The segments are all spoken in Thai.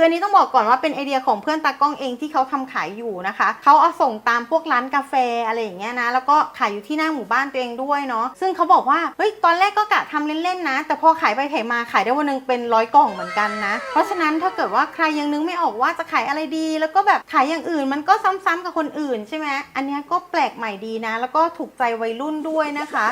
คืออันนี้ต้องบอกก่อนว่าเป็นไอเดียของเพื่อนตากล้องเองที่เขาทำขายอยู่นะคะเขาเอาส่งตามพวกร้านกาแฟอะไรอย่างเงี้ยนะแล้วก็ขายอยู่ที่หน้าหมู่บ้านตัวเองด้วยเนาะซึ่งเขาบอกว่าเฮ้ยตอนแรกก็กะทำเล่นๆนะ แต่พอขายไปขายมาขายได้วันหนึงเป็นร้อยกล่องเหมือนกันนะ เพราะฉะนั้นถ้าเกิดว่าใครยังนึกไม่ออกว่าจะขายอะไรดี แล้วก็แบบขายอย่างอื่นมันก็ซ้ำๆกับคนอื่นใช่ไหมอันนี้ก็แปลกใหม่ดีนะ แล้วก็ถูกใจวัยรุ่นด้วยนะคะ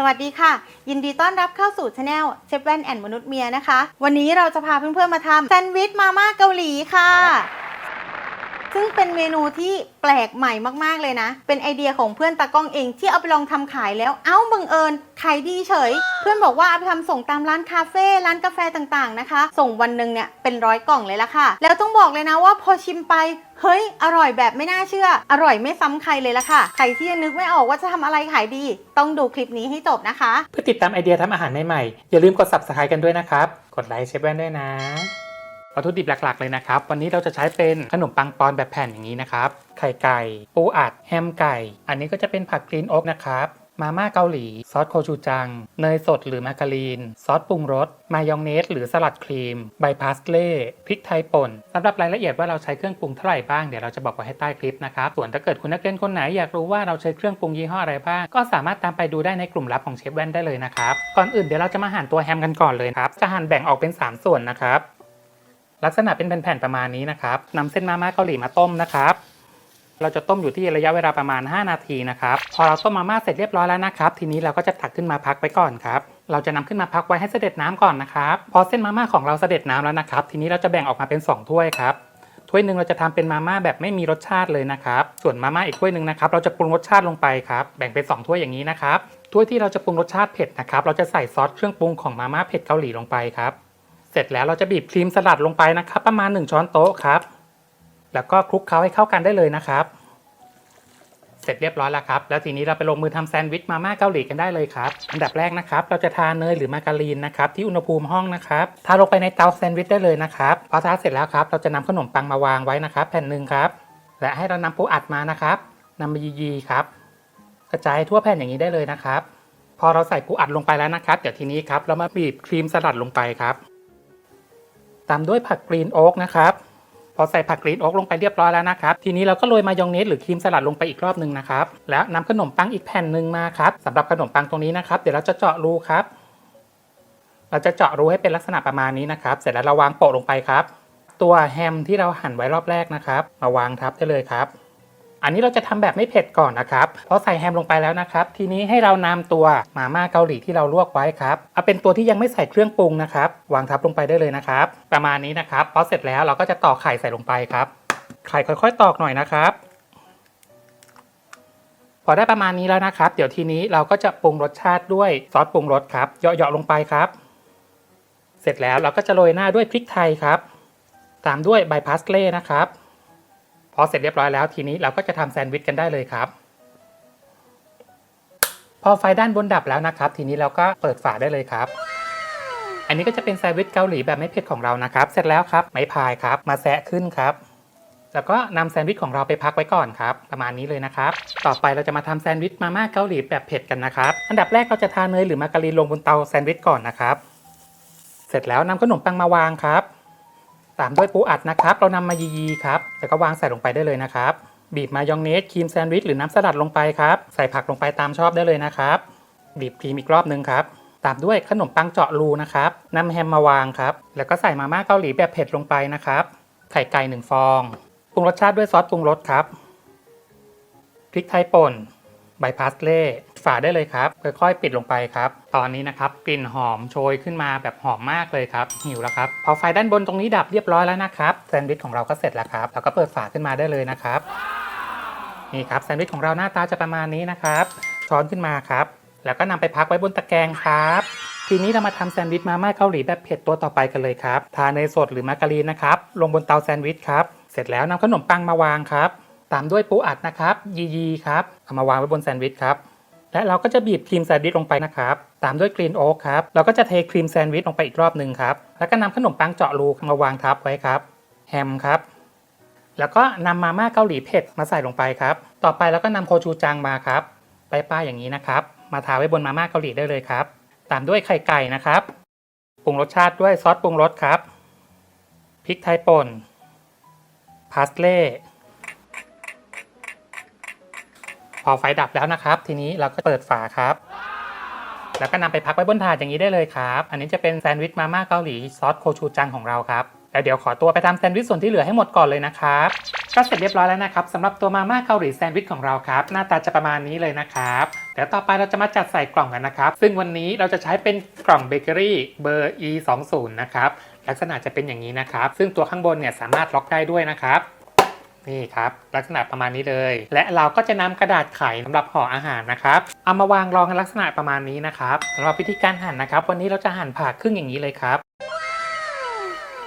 สวัสดีค่ะ ยินดีต้อนรับเข้าสู่ช anel เชฟแวนแอนมนุษย์เมียนะคะ วันนี้เราจะพาเพื่อนๆมาทำแซนด์วิชมาม่าเกาหลีค่ะ ซึ่งเป็นเมนูที่แปลกใหม่มากๆเลยนะ เป็นไอเดียของเพื่อนตากล้องเองที่เอาไปลองทำขายแล้ว เอ้าบังเอิญขายดีเฉย เพื่อนบอกว่าเอาไปทำส่งตามร้านคาเฟ่ร้านกาแฟต่างๆนะคะ ส่งวันหนึ่งเนี่ยเป็นร้อยกล่องเลยละค่ะ แล้วต้องบอกเลยนะว่าพอชิมไปเฮ้ย อร่อยแบบไม่น่าเชื่อ อร่อยไม่ซ้ำใครเลยละค่ะ ใครที่ยังนึกไม่ออกว่าจะทำอะไรขายดี ต้องดูคลิปนี้ให้จบนะคะ เพื่อติดตามไอเดียทำอาหารใหม่ๆ อย่าลืมกด subscribe กันด้วยนะครับ กดไลค์เชฟแว่นด้วยนะ วัตถุดิบหลักๆเลยนะครับ วันนี้เราจะใช้เป็นขนมปังปอนแบบแผ่นอย่างนี้นะครับ ไข่ไก่ ปูอัด แฮมไก่ อันนี้ก็จะเป็นผักกรีนโอ๊กนะครับ มาม่าเกาหลี ซอสโคชูจัง เนยสดหรือมาการีน ซอสปรุงรส มายองเนส หรือสลัดครีม ใบพาสเล่ พริกไทยป่นสำหรับรายละเอียดว่าเราใช้เครื่องปรุงเท่าไหร่บ้าง เดี๋ยวเราจะบอกไว้ให้ใต้คลิปนะครับ ส่วนถ้าเกิดคุณนักเรียนคนไหนอยากรู้ว่าเราใช้เครื่องปรุงยี่ห้ออะไรบ้าง ก็สามารถตามไปดูได้ในกลุ่มลับของเชฟแว่นได้เลยนะครับ ก่อนอื่นเดี๋ยวเราจะมาหั่นตัวแฮมกันก่อนเลยครับ จะหั่นแบ่งออกเป็น 3 ส่วนนะครับ ลักษณะเป็นแผ่นๆประมาณนี้นะครับนำเส้นมาม่าเกาหลีมาต้มนะครับ เราจะต้มอยู่ที่ระยะเวลาประมาณ 5 นาทีนะครับ พอเราต้มมาม่าเสร็จเรียบร้อยแล้วนะครับ ทีนี้เราก็จะตักขึ้นมาพักไว้ก่อนครับ เราจะนำขึ้นมาพักไว้ให้เสด็จน้ำก่อนนะครับ พอเส้นมาม่าของเราเสด็จน้ำแล้วนะครับ ทีนี้เราจะแบ่งออกมาเป็น 2 ถ้วยครับ ถ้วยหนึ่งเราจะทำเป็นมาม่าแบบไม่มีรสชาติเลยนะครับ ส่วนมาม่าอีกถ้วยหนึ่งนะครับ เราจะปรุงรสชาติลงไปครับ แบ่งเป็น 2 ถ้วยอย่างนี้นะครับ ถ้วยที่เราจะปรุงรสชาติเผ็ดนะครับ เราจะใส่ซอสเครื่องปรุงของมาม่าเผ็ดเกาหลีลงไปครับ เสร็จแล้วเราจะบีบครีมสลัดลงไปนะครับ ประมาณ 1 ช้อนโต๊ะครับ แล้วก็คลุกเคล้าให้เข้ากันได้เลยนะครับ เสร็จเรียบร้อยแล้วครับ แล้วทีนี้เราไปลงมือทำแซนด์วิชมาม่าเกาหลีกันได้เลยครับอันดับแรกนะครับ เราจะทาเนยหรือมาการีนนะครับที่อุณหภูมิห้องนะครับทาลงไปในเตาแซนด์วิชได้เลยนะครับพอทาเสร็จแล้วครับ เราจะนำขนมปังมาวางไว้นะครับ แผ่นหนึ่งครับและให้เรานำปูอัดมานะครับนำมายีๆครับ กระจายทั่วแผ่นอย่างนี้ได้เลยนะครับ พอเราใส่ปูอัดลงไปแล้วนะครับ เดี๋ยวทีนี้ครับเรามาบีบครีมสลัดลงไปครับ ตามด้วยผักกรีนโอ๊กนะครับพอใส่ผักกรีนโอ๊กลงไปเรียบร้อยแล้วนะครับ ทีนี้เราก็โรยมายองเนสหรือครีมสลัดลงไปอีกรอบหนึ่งนะครับ แล้วนำขนมปังอีกแผ่นหนึ่งมาครับสำหรับขนมปังตรงนี้นะครับ เดี๋ยวเราจะเจาะรูครับ เราจะเจาะรูให้เป็นลักษณะประมาณนี้นะครับ เสร็จแล้วเราวางโปะลงไปครับ ตัวแฮมที่เราหั่นไว้รอบแรกนะครับ มาวางทับได้เลยครับ อันนี้เราจะทำแบบไม่เผ็ดก่อนนะครับพอใส่แฮมลงไปแล้วนะครับ ทีนี้ให้เรานำตัวมาม่าเกาหลีที่เราลวกไว้ครับ เอาเป็นตัวที่ยังไม่ใส่เครื่องปรุงนะครับ วางทับลงไปได้เลยนะครับ ประมาณนี้นะครับ พอเสร็จแล้วเราก็จะตอกไข่ใส่ลงไปครับ ไข่ค่อยๆ ตอกหน่อยนะครับพอได้ประมาณนี้แล้วนะครับ เดี๋ยวทีนี้เราก็จะปรุงรสชาติด้วยซอสปรุงรสครับเหยาะๆลงไปครับ เสร็จแล้วเราก็จะโรยหน้าด้วยพริกไทยครับ ตามด้วยใบพาสเล่นะครับ พอเสร็จเรียบร้อยแล้วทีนี้เราก็จะทำแซนด์วิชกันได้เลยครับ พอไฟด้านบนดับแล้วนะครับ ทีนี้เราก็เปิดฝาได้เลยครับ อันนี้ก็จะเป็นแซนด์วิชเกาหลีแบบไม่เผ็ดของเรานะครับ เสร็จแล้วครับไม้พายครับ มาแซะขึ้นครับแล้วก็นำแซนด์วิชของเราไปพักไว้ก่อนครับ ประมาณนี้เลยนะครับ ต่อไปเราจะมาทำแซนด์วิชมาม่าเกาหลีแบบเผ็ดกันนะครับ อันดับแรกเราจะทาเนยหรือมาการีนลงบนเตาแซนด์วิชก่อนนะครับ เสร็จแล้วนำขนมปังมาวางครับ ตามด้วยปูอัดนะครับ เรานำมายีๆครับแล้วก็วางใส่ลงไปได้เลยนะครับ บีบมายองเนสครีมแซนด์วิชหรือน้ำสลัดลงไปครับ ใส่ผักลงไปตามชอบได้เลยนะครับ บีบครีมอีกรอบนึงครับ ตามด้วยขนมปังเจาะรูนะครับนำแฮมมาวางครับ แล้วก็ใส่มาม่าเกาหลีแบบเผ็ดลงไปนะครับ ไข่ไก่หนึ่งฟอง ปรุงรสชาติด้วยซอสปรุงรสครับ พริกไทยป่น ใบพาสเล่ ฝาได้เลยครับค่อยๆปิดลงไปครับ ตอนนี้นะครับกลิ่นหอมโชยขึ้นมาแบบหอมมากเลยครับหิวแล้วครับพอไฟด้านบนตรงนี้ดับเรียบร้อยแล้วนะครับแซนด์วิชของเราก็เสร็จแล้วครับแล้วก็เปิดฝาขึ้นมาได้เลยนะครับนี่ครับแซนด์วิชของเราหน้าตาจะประมาณนี้นะครับช้อนขึ้นมาครับ แล้วก็นำไปพักไว้บนตะแกรงครับทีนี้เรามาทำแซนด์วิชมาม่าเกาหลีแบบเผ็ดตัวต่อไปกันเลยครับทาเนยสดหรือมาการีนนะครับ ลงบนเตาแซนด์วิชครับ เสร็จแล้วนำขนมปังมาวางครับ ตามด้วยปูอัดนะครับ ยียีครับ เอามาวางไว้บนแซนด์วิชครับ และเราก็จะบีบครีมแซนด์วิชลงไปนะครับ ตามด้วยกรีนโอ๊กครับ เราก็จะเทครีมแซนด์วิชลงไปอีกรอบหนึ่งครับ แล้วก็นำขนมปังเจาะรูมาวางทับไว้ครับ แฮมครับ แล้วก็นำมาม่าเกาหลีเผ็ดมาใส่ลงไปครับ ต่อไปเราก็นำโคชูจังมาครับ ไปป้ายอย่างนี้นะครับ มาทาไว้บนมาม่าเกาหลีได้เลยครับ ตามด้วยไข่ไก่นะครับ ปรุงรสชาติด้วยซอสปรุงรสครับพพริกไทยป่น พาสเล่ พ อไฟดับแล้วนะครับ ทีนี้เราก็เปิดฝาครับ แล้วก็นำไปพักไว้บนถาดอย่างนี้ได้เลยครับ อันนี้จะเป็นแซนด์วิชมาม่าเกาหลีซอสโคชูจังของเราครับแล้วเดี๋ยวขอตัวไปทำแซนด์วิชส่วนที่เหลือให้หมดก่อนเลยนะครับก็เสร็จเรียบร้อยแล้วนะครับสำหรับตัวมาม่าเกาหลีแซนด์วิชของเราครับ หน้าตาจะประมาณนี้เลยนะครับเดี๋ยวต่อไปเราจะมาจัดใส่กล่องกันนะครับ ซึ่งวันนี้เราจะใช้เป็นกล่องเบเกอรี่เบอร์ E 2 0นะครับลักษณะจะเป็นอย่างนี้นะครับ ซึ่งตัวข้างบนเนี่ยสามารถล็อกได้ด้วยนะครับ นี่ครับลักษณะประมาณนี้เลย และเราก็จะนำกระดาษไขสำหรับห่ออาหารนะครับเอามาวางรองลักษณะประมาณนี้นะครับสำหรับวิธีการหั่นนะครับ วันนี้เราจะหั่นผ่าครึ่งอย่างนี้เลยครับ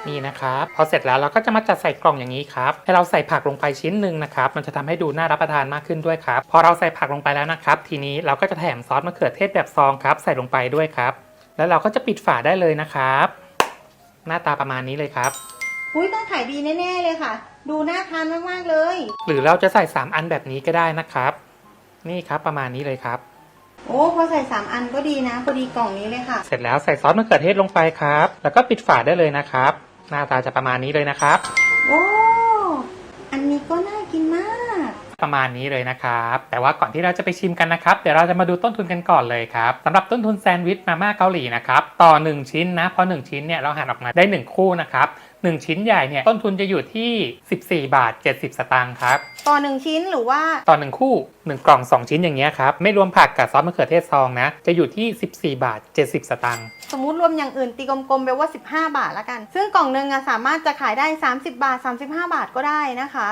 นี่นะครับพอเสร็จแล้วเราก็จะมาจัดใส่กล่องอย่างนี้ครับให้เราใส่ผักลงไปชิ้นหนึ่งนะครับมันจะทำให้ดูน่ารับประทานมากขึ้นด้วยครับพอเราใส่ผักลงไปแล้วนะครับ ทีนี้เราก็จะแถมซอสมะเขือเทศแบบซองครับ ใส่ลงไปด้วยครับ แล้วเราก็จะปิดฝาได้เลยนะครับ หน้าตาประมาณนี้เลยครับ อุ้ยต้องขายดีแน่ๆเลยค่ะ ดูน่าทานมากๆเลย หรือเราจะใส่ 3 อันแบบนี้ก็ได้นะครับ นี่ครับประมาณนี้เลยครับ โอ้พอใส่สามอันก็ดีนะพอดีกล่องนี้เลยค่ะ เสร็จแล้วใส่ซอสมะเขือเทศลงไปครับ แล้วก็ปิดฝาได้เลยนะครับ หน้าตาจะประมาณนี้เลยนะครับ โอ้อันนี้ก็น่ากินมาก ประมาณนี้เลยนะครับ แต่ว่าก่อนที่เราจะไปชิมกันนะครับ เดี๋ยวเราจะมาดูต้นทุนกันก่อนเลยครับสำหรับต้นทุนแซนด์วิชมาม่าเกาหลีนะครับ ต่อ 1 ชิ้นนะ เพราะ 1 ชิ้นเนี่ยเราหั่นออกมาได้ 1 คู่นะครับ 1 ชิ้นใหญ่เนี่ยต้นทุนจะอยู่ที่ 14 บาท 70 สตางค์ครับ ต่อหนึ่งชิ้นหรือว่าต่อ 1 คู่ 1 กล่อง 2 ชิ้นอย่างเงี้ยครับไม่รวมผักกับซอสมะเขือเทศซองนะจะอยู่ที่ 14 บาท 70 สตางค์สมมุติรวมอย่างอื่นตีกลมๆไปว่า 15 บาทละกัน ซึ่งกล่องหนึ่งอะสามารถจะขายได้ 30 บาท 35 บาทก็ได้นะคะ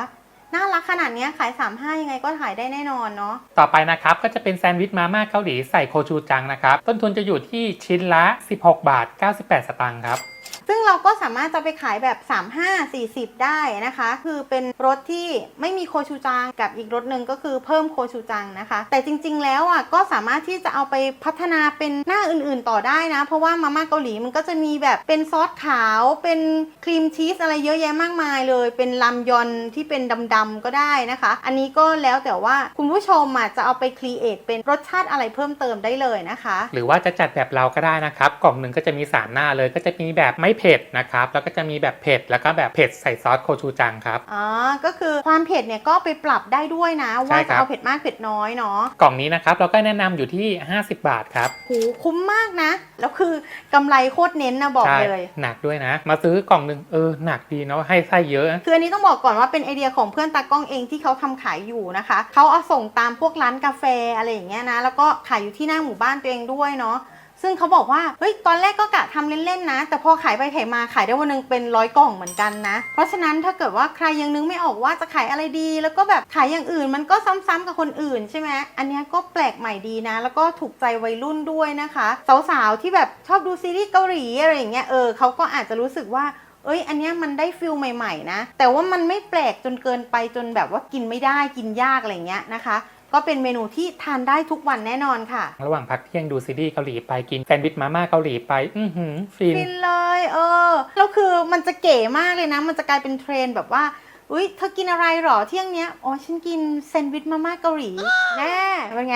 น่ารักขนาดเนี้ยขาย 35 ยังไงก็ขายได้แน่นอนเนาะ ต่อไปนะครับ ก็จะเป็นแซนด์วิชมาม่าเกาหลีใส่โคชูจังนะครับ ต้นทุนจะอยู่ที่ชิ้นละ 16 บาท 98 สตางค์ครับ ซึ่งเราก็สามารถจะไปขายแบบ 35 40 ได้นะคะ คือเป็นรสที่ไม่มีโคชูจังกับอีกรสหนึ่งก็คือเพิ่มโคชูจังนะคะ แต่จริงๆ แล้วอะก็สามารถที่จะเอาไปพัฒนาเป็นหน้าอื่นๆต่อได้นะ เพราะว่ามาม่าเกาหลีมันก็จะมีแบบเป็นซอสขาว เป็นครีมชีสอะไรเยอะแยะมากมายเลย เป็นลำยอนที่เป็นดำๆก็ได้นะคะ อันนี้ก็แล้วแต่ว่าคุณผู้ชมอะจะเอาไปครีเอทเป็นรสชาติอะไรเพิ่มเติมได้เลยนะคะ หรือว่าจะจัดแบบเราก็ได้นะครับ กล่องหนึ่งก็จะมี 3 หน้าเลยก็จะมีแบบไม่เผ็ดนะครับ แล้วก็จะมีแบบเผ็ด แล้วก็แบบเผ็ดใส่ซอสโคชูจังครับ อ๋อ ก็คือความเผ็ดเนี่ยก็ไปปรับได้ด้วยนะใช่ว่าครัจะบเอาเผ็ดมากเผ็ดน้อยเนาะ กล่องนี้นะครับเราก็แนะนำอยู่ที่ 50 บาทครับหูคุ้มมากนะ แล้วคือกำไรโคตรเน้นนะบอกใช่เลย หนักด้วยนะ มาซื้อกล่องหนึ่งเออหนักดีเนาะให้ไส้เยอะ คืออันนี้ต้องบอกก่อนว่าเป็นไอเดียของเพื่อนตากล้องเองที่เขาทำขายอยู่นะคะ เขาเอาส่งตามพวกร้านกาแฟอะไรอย่างเงี้ยนะ แล้วก็ขายอยู่ที่หน้าหมู่บ้านตัวเองด้วยเนาะ ซึ่งเขาบอกว่าเฮ้ยตอนแรกก็กะทำเล่นๆนะ แต่พอขายไปขายมาขายได้วันหนึงเป็นร้อยกล่องเหมือนกันนะ เพราะฉะนั้นถ้าเกิดว่าใครยังนึกไม่ออกว่าจะขายอะไรดี แล้วก็แบบขายอย่างอื่นมันก็ซ้ำๆกับคนอื่นใช่ไหมอันนี้ก็แปลกใหม่ดีนะ แล้วก็ถูกใจวัยรุ่นด้วยนะคะ สาวๆที่แบบชอบดูซีรีส์เกาหลีอะไรอย่างเงี้ยเออเขาก็อาจจะรู้สึกว่าเอ้ย อันนี้มันได้ฟิลใหม่ ๆ นะ แต่ว่ามันไม่แปลกจนเกินไปจนแบบว่ากินไม่ได้กินยากอะไรเงี้ยนะคะ ก็เป็นเมนูที่ทานได้ทุกวันแน่นอนค่ะ ระหว่างพักเที่ยงดูซีรีส์เกาหลีไปกินแซนด์วิชมาม่าเกาหลีไป อือหือฟินฟินเลย เออแล้วคือมันจะเก๋มากเลยนะ มันจะกลายเป็นเทรนด์แบบว่า อุ้ยเธอกินอะไรหรอเที่ยงเนี้ย อ๋อ ฉันกินแซนด์วิชมาม่าเกาหลี แน่เป็นไง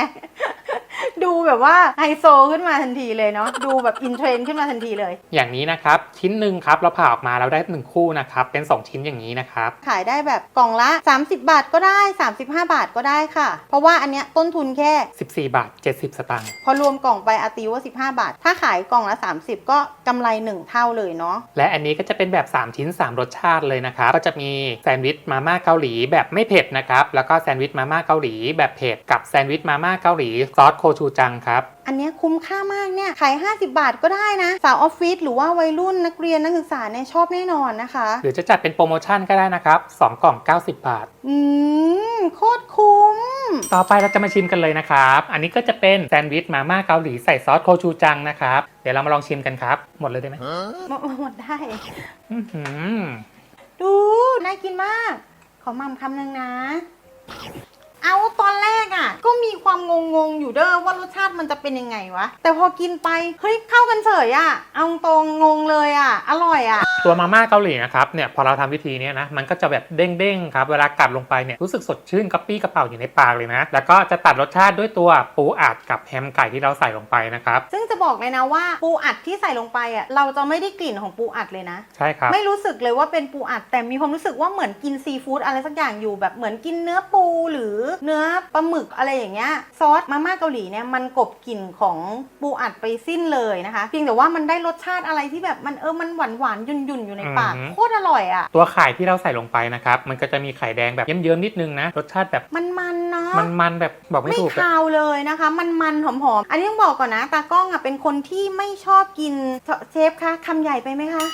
ดูแบบว่าไฮโซขึ้นมาทันทีเลยเนาะ ดูแบบอินเทรนด์ขึ้นมาทันทีเลย อย่างนี้นะครับ ชิ้นหนึ่งครับเราผ่าออกมาเราได้หนึ่งคู่นะครับ เป็น 2 ชิ้นอย่างนี้นะครับ ขายได้แบบกล่องละ 30 บาทก็ได้ 35 บาทก็ได้ค่ะ เพราะว่าอันเนี้ยต้นทุนแค่ 14 บาท 70 สตางค์ พอรวมกล่องไปอาตีว่า 15 บาท ถ้าขายกล่องละ 30 ก็กำไร 1 เท่าเลยเนาะ และอันนี้ก็จะเป็นแบบ 3 ชิ้น 3 รสชาติเลยนะครับ ก็จะมีแซนด์วิชมาม่าเกาหลีแบบไม่เผ็ดนะครับ แล้วก็แซนด์วิชมาม่าเกาหลีแบบเผ็ดกับแซนด์วิชมาม่าเกาหลีซอสโคชูจังครับอันเนี้ยคุ้มค่ามากเนี่ยขาย 50 บาทก็ได้นะ สาวออฟฟิศหรือว่าวัยรุ่นนักเรียนนักศึกษาเนี่ยชอบแน่นอนนะคะ หรือจะจัดเป็นโปรโมชั่นก็ได้นะครับ 2 กล่อง 90 บาท อืม โคตรคุ้ม ต่อไปเราจะมาชิมกันเลยนะครับ อันนี้ก็จะเป็นแซนด์วิชมาม่าเกาหลีใส่ซอสโคชูจังนะครับ เดี๋ยวเรามาลองชิมกันครับ หมดเลยได้ไหมหมดหมดได้อื้อหือ ดู น่ากินมาก ขอมัมคำหนึ่งนะ เอาตอนแรกอะ ก็มีความงงๆอยู่เด้อว่ารสชาติมันจะเป็นยังไงวะ แต่พอกินไปเฮ้ยเข้ากันเฉยอะ เอาตรงงงเลยอะ อร่อยอะ ตัวมาม่าเกาหลีนะครับเนี่ยพอเราทำวิธีเนี้ยนะมันก็จะแบบเด้งๆครับเวลากัดลงไปเนี่ยรู้สึกสดชื่นกระปี้กระเป๋าอยู่ในปากเลยนะ แล้วก็จะตัดรสชาติด้วยตัวปูอัดกับแฮมไก่ที่เราใส่ลงไปนะครับซึ่งจะบอกเลยนะว่าปูอัดที่ใส่ลงไปอะเราจะไม่ได้กลิ่นของปูอัดเลยนะใช่ครับไม่รู้สึกเลยว่าเป็นปูอัดแต่มีความรู้สึกว่าเหมือนกินซีฟู้ดอะไรสักอย่างอยู่แบบเหมือนกินเนื้อปูหรือเนื้อปลาหมึกอะไรอย่างเงี้ยซอสมาม่าเกาหลีเนี่ยมันกลบกลิ่นของปูอัดไปสิ้นเลยนะคะเพียงแต่ว่ามันได้รสชาติอะไรที่แบบมันเออมันหวานหวานๆยุ่นยุ่นๆอยู่ในปากอือหือ โคตรอร่อยอะ ตัวไข่ที่เราใส่ลงไปนะครับ มันก็จะมีไข่แดงแบบเยิ้มๆนิดนึงนะ รสชาติแบบมันมันๆเนาะ มันๆแบบบอกไม่ไม่ถูกอะ คาวเลยนะคะ มันมันๆหอมๆ อันนี้ต้องบอกก่อนนะ ตากล้องอะเป็นคนที่ไม่ชอบกินเชฟคะคำใหญ่ไปไหมคะ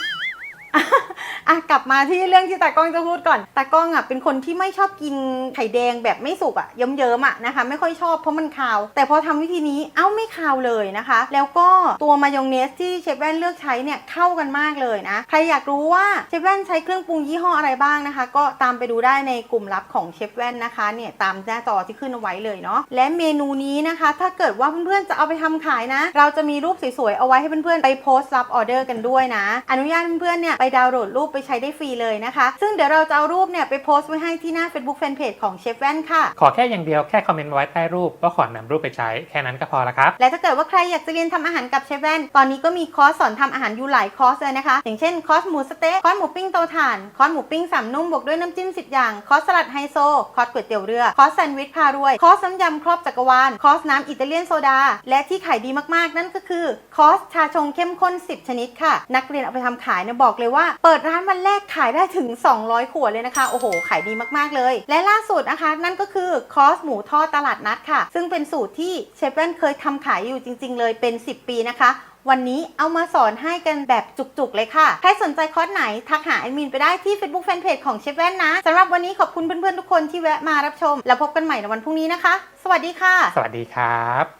อะกลับมาที่เรื่องที่ตากล้องจะพูดก่อนตากล้องอะเป็นคนที่ไม่ชอบกินไข่แดงแบบไม่สุกอะเยิ้มๆอะนะคะไม่ค่อยชอบเพราะมันคาว แต่พอทำวิธีนี้เอ้าไม่คาวเลยนะคะ แล้วก็ตัวมายองเนสที่เชฟแว่นเลือกใช้เนี่ยเข้ากันมากเลยนะ ใครอยากรู้ว่าเชฟแว่นใช้เครื่องปรุงยี่ห้ออะไรบ้างนะคะ ก็ตามไปดูได้ในกลุ่มลับของเชฟแว่นนะคะเนี่ยตามหน้าจอที่ขึ้นเอาไว้เลยเนาะและเมนูนี้นะคะ ถ้าเกิดว่าเพื่อนๆจะเอาไปทำขายนะ เราจะมีรูปสวยๆเอาไว้ให้เพื่อนๆไปโพสต์รับออเดอร์กันด้วยนะ อนุญาตเพื่อนๆเนี่ยไปดาวน์โหลดรูปไปใช้ได้ฟรีเลยนะคะ ซึ่งเดี๋ยวเราจะเอารูปเนี่ยไปโพสต์ไว้ให้ที่หน้า Facebook Fanpage ของเชฟแว่นค่ะ ขอแค่อย่างเดียวแค่คอมเมนต์ไว้ใต้รูปว่าขอนำรูปไปใช้แค่นั้นก็พอละครับและถ้าเกิดว่าใครอยากจะเรียนทำอาหารกับเชฟแว่นตอนนี้ก็มีคอร์สสอนทำอาหารอยู่หลายคอร์สเลยนะคะ อย่างเช่นคอร์สหมูสะเต๊ะคอร์สหมูปิ้งเตาถ่านคอร์สหมูปิ้งสามนุ่มบวกด้วยน้ำจิ้ม10อย่างคอร์สสลัดไฮโซคอร์สก๋วยเตี๋ยวเรือคอร์สแซนด์วิชพารวยคอร์สน้ำยำครอบจักรวาลคอร์สน้ำอิตาเลียนโซดา และที่ขายดีมากๆ นั่นก็คือคอร์สชาชงเข้มข้น 10 ชนิดค่ะ นักเรียนเอาไปทำขายเนี่ยบอกเลยว่า เปิดร้านวันแรกขายได้ถึง 200 ขวดเลยนะคะ โอ้โห ขายดีมากๆเลย และล่าสุดนะคะ นั่นก็คือคอสหมูทอดตลาดนัดค่ะ ซึ่งเป็นสูตรที่เชฟแว่นเคยทำขายอยู่จริง ๆ เลยเป็น 10 ปีนะคะวันนี้เอามาสอนให้กันแบบจุกๆเลยค่ะ ใครสนใจคอร์สไหน ทักหาแอดมินไปได้ที่ Facebook Fanpage ของเชฟแว่นนะ สำหรับวันนี้ขอบคุณเพื่อนๆทุกคนที่แวะมารับชม แล้วพบกันใหม่ในวันพรุ่งนี้นะคะ สวัสดีค่ะ สวัสดีครับ